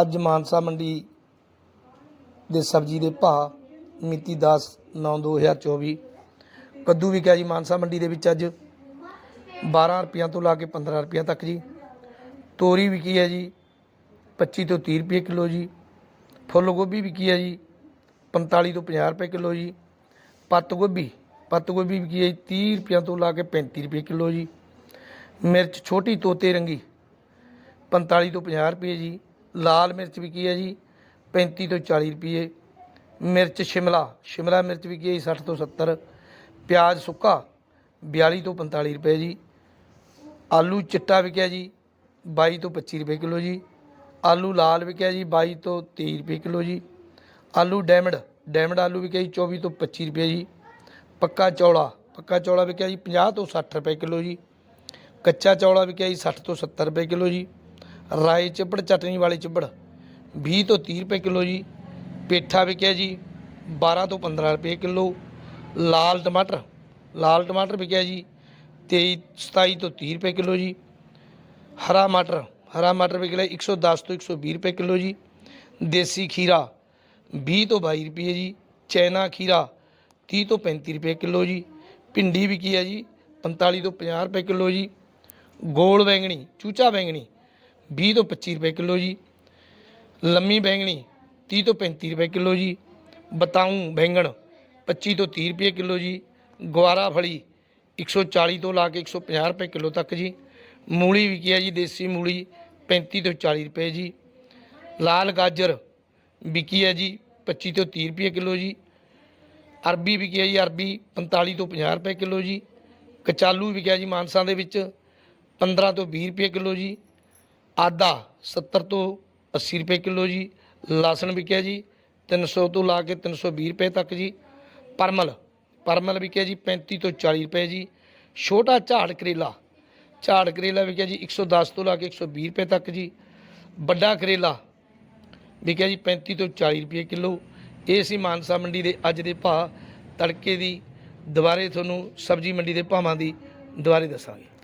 ਅੱਜ ਮਾਨਸਾ ਮੰਡੀ ਦੇ ਸਬਜ਼ੀ ਦੇ ਭਾਅ ਮਿਤੀ 10 9 2024 ਕੱਦੂ ਵਿਕਿਆ ਜੀ, ਮਾਨਸਾ ਮੰਡੀ ਦੇ ਵਿੱਚ ਅੱਜ 12 ਰੁਪਈਆਂ ਤੋਂ ਲਾ ਕੇ 15 ਰੁਪਈਆ ਤੱਕ ਜੀ। ਤੋਰੀ ਵਿਕੀ ਹੈ ਜੀ 25 ਤੋਂ 30 ਰੁਪਏ ਕਿਲੋ ਜੀ। ਫੁੱਲ ਗੋਭੀ ਵਿਕੀ ਹੈ ਜੀ 45 ਤੋਂ 50 ਰੁਪਏ ਕਿਲੋ ਜੀ। ਪੱਤ ਗੋਭੀ ਪੱਤ ਗੋਭੀ ਵਿਕੀ ਹੈ ਜੀ 30 ਰੁਪਈਆਂ ਤੋਂ ਲਾ ਕੇ 35 ਰੁਪਏ ਕਿਲੋ ਜੀ। ਮਿਰਚ ਛੋਟੀ ਤੋਤੇ ਰੰਗੀ 45 ਤੋਂ 50 ਰੁਪਏ ਜੀ। ਲਾਲ ਮਿਰਚ ਵਿਕੀ ਹੈ ਜੀ? 35 ਤੋਂ 40 ਰੁਪਏ। ਮਿਰਚ ਸ਼ਿਮਲਾ। ਸ਼ਿਮਲਾ ਮਿਰਚ ਵਿਕੀ ਹੈ ਜੀ? 60 ਤੋਂ 70 ਪਿਆਜ਼ ਸੁੱਕਾ। 42 ਤੋਂ 45 ਰੁਪਏ ਜੀ। ਆਲੂ ਚਿੱਟਾ ਵਿਕਿਆ ਜੀ? 22 ਤੋਂ 25 ਰੁਪਏ ਕਿਲੋ ਜੀ। ਆਲੂ ਲਾਲ ਵਿਕਿਆ ਜੀ? 22 ਤੋਂ 23 ਰੁਪਏ ਕਿਲੋ ਜੀ। ਆਲੂ ਡੈਮਡ। ਡੈਮਡ ਆਲੂ ਵਿਕਿਆ ਜੀ? 24 ਤੋਂ 25 ਰੁਪਏ ਜੀ। ਪੱਕਾ ਚੌਲਾ। ਪੱਕਾ ਚੌਲਾ ਵਿਕਿਆ ਜੀ? 50 ਤੋਂ 60 ਰੁਪਏ ਕਿਲੋ ਜੀ। ਕੱਚਾ ਚੌਲਾ ਵਿਕਿਆ ਜੀ? 60 ਤੋਂ 70 ਰੁਪਏ ਕਿਲੋ ਜੀ। ਰਾਏ ਚਿੱਬੜ, ਚਟਨੀ ਵਾਲੇ ਚਿੱਬੜ। 20 ਤੋਂ 30 ਰੁਪਏ ਕਿਲੋ ਜੀ। ਪੇਠਾ ਵਿਕਿਆ ਜੀ 12 ਤੋਂ 15 ਰੁਪਏ ਕਿਲੋ। ਲਾਲ ਟਮਾਟਰ ਲਾਲ ਟਮਾਟਰ ਵਿਕਿਆ ਜੀ 23 27 ਤੋਂ 30 ਰੁਪਏ ਕਿਲੋ ਜੀ। ਹਰਾ ਮਟਰ ਹਰਾ ਮਟਰ ਵਿਕਿਆ 110 ਤੋਂ 120 ਰੁਪਏ ਕਿਲੋ ਜੀ। ਦੇਸੀ ਖੀਰਾ 20 ਤੋਂ 22 ਰੁਪਏ ਜੀ। ਚੈਨਾ ਖੀਰਾ 30 ਤੋਂ 35 ਰੁਪਏ ਕਿਲੋ ਜੀ। ਭਿੰਡੀ ਵਿਕੀ ਹੈ ਜੀ 45 ਤੋਂ 50 ਰੁਪਏ ਕਿਲੋ ਜੀ। ਗੋਲ ਬੈਂਗਣੀ, ਚੂਚਾ ਬੈਂਗਣੀ 20 ਤੋਂ 25 ਰੁਪਏ ਕਿਲੋ ਜੀ, ਲੰਮੀ ਬੈਂਗਣੀ 30 ਤੋਂ 35 ਰੁਪਏ ਕਿਲੋ ਜੀ, ਬਤਾਊ ਬੈਂਗਣ 25 ਤੋਂ 30 ਰੁਪਏ ਕਿਲੋ ਜੀ ਗੁਆਰਾ ਫਲੀ 140 ਤੋਂ ਲਾ ਕੇ 150 ਰੁਪਏ ਕਿਲੋ ਤੱਕ ਜੀ, ਮੂਲੀ ਵਿਕੀ ਹੈ ਜੀ, ਦੇਸੀ ਮੂਲੀ 35 ਤੋਂ 40 ਰੁਪਏ ਜੀ, ਲਾਲ ਗਾਜਰ ਵਿਕੀ ਹੈ ਜੀ 25 ਤੋਂ 30 ਰੁਪਏ ਕਿਲੋ ਜੀ, ਅਰਬੀ ਵਿਕੀ ਹੈ ਜੀ, ਅਰਬੀ 45 ਤੋਂ 50 ਰੁਪਏ ਕਿਲੋ ਜੀ, ਕਚਾਲੂ ਵਿਕਿਆ ਜੀ ਮਾਨਸਾ ਦੇ ਵਿੱਚ 15 ਤੋਂ 20 ਰੁਪਏ ਕਿਲੋ ਜੀ ਆਦਾ 70 ਤੋਂ 80 ਰੁਪਏ ਕਿਲੋ ਜੀ, ਲਸਣ ਵਿਕਿਆ ਜੀ 300 ਤੋਂ ਲਾ ਕੇ 320 ਰੁਪਏ ਤੱਕ ਜੀ। ਪਰਮਲ ਪਰਮਲ ਵਿਕਿਆ ਜੀ 35 ਤੋਂ 40 ਰੁਪਏ ਜੀ। ਛੋਟਾ ਝਾੜ ਕਰੇਲਾ ਝਾੜ ਕਰੇਲਾ ਵਿਕਿਆ ਜੀ 110 ਤੋਂ ਲਾ ਕੇ 120 ਰੁਪਏ ਤੱਕ ਜੀ। ਵੱਡਾ ਕਰੇਲਾ ਵਿਕਿਆ ਜੀ 35 ਤੋਂ 40 ਰੁਪਏ ਕਿਲੋ। ਇਹ ਸੀ ਮਾਨਸਾ ਮੰਡੀ ਦੇ ਅੱਜ ਦੇ ਭਾਅ। ਤੜਕੇ ਦੀ ਦੁਬਾਰੇ ਤੁਹਾਨੂੰ ਸਬਜ਼ੀ ਮੰਡੀ ਦੇ ਭਾਵਾਂ ਦੀ ਦੁਬਾਰੇ ਦੱਸਾਂਗੇ।